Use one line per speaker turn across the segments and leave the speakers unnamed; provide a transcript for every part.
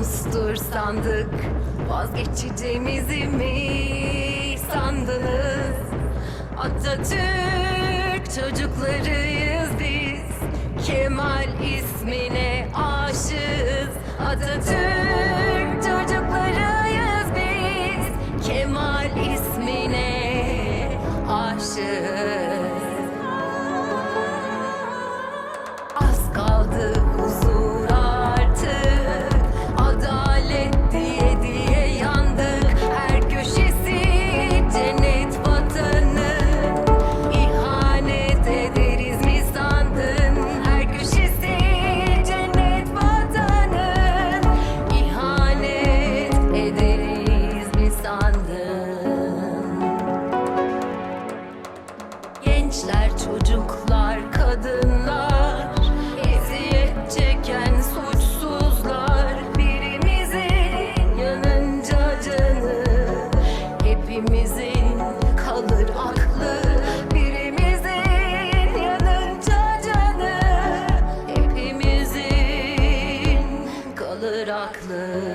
Anonstur sandık Vazgeçeceğimizi mi sandınız? Atatürk çocuklarıyız biz Kemal ismine aşığız Atatürk çocuklarıyız biz Kemal ismine aşığız uzaklığı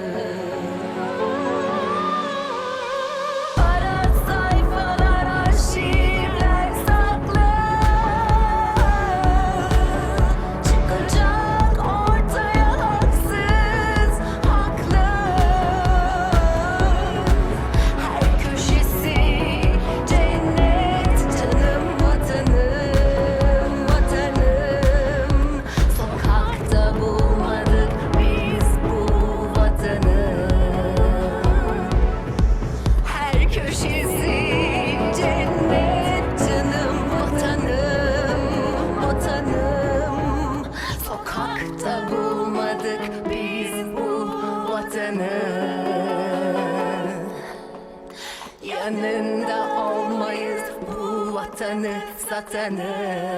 vatanı Yanında olmayız bu vatanı satanın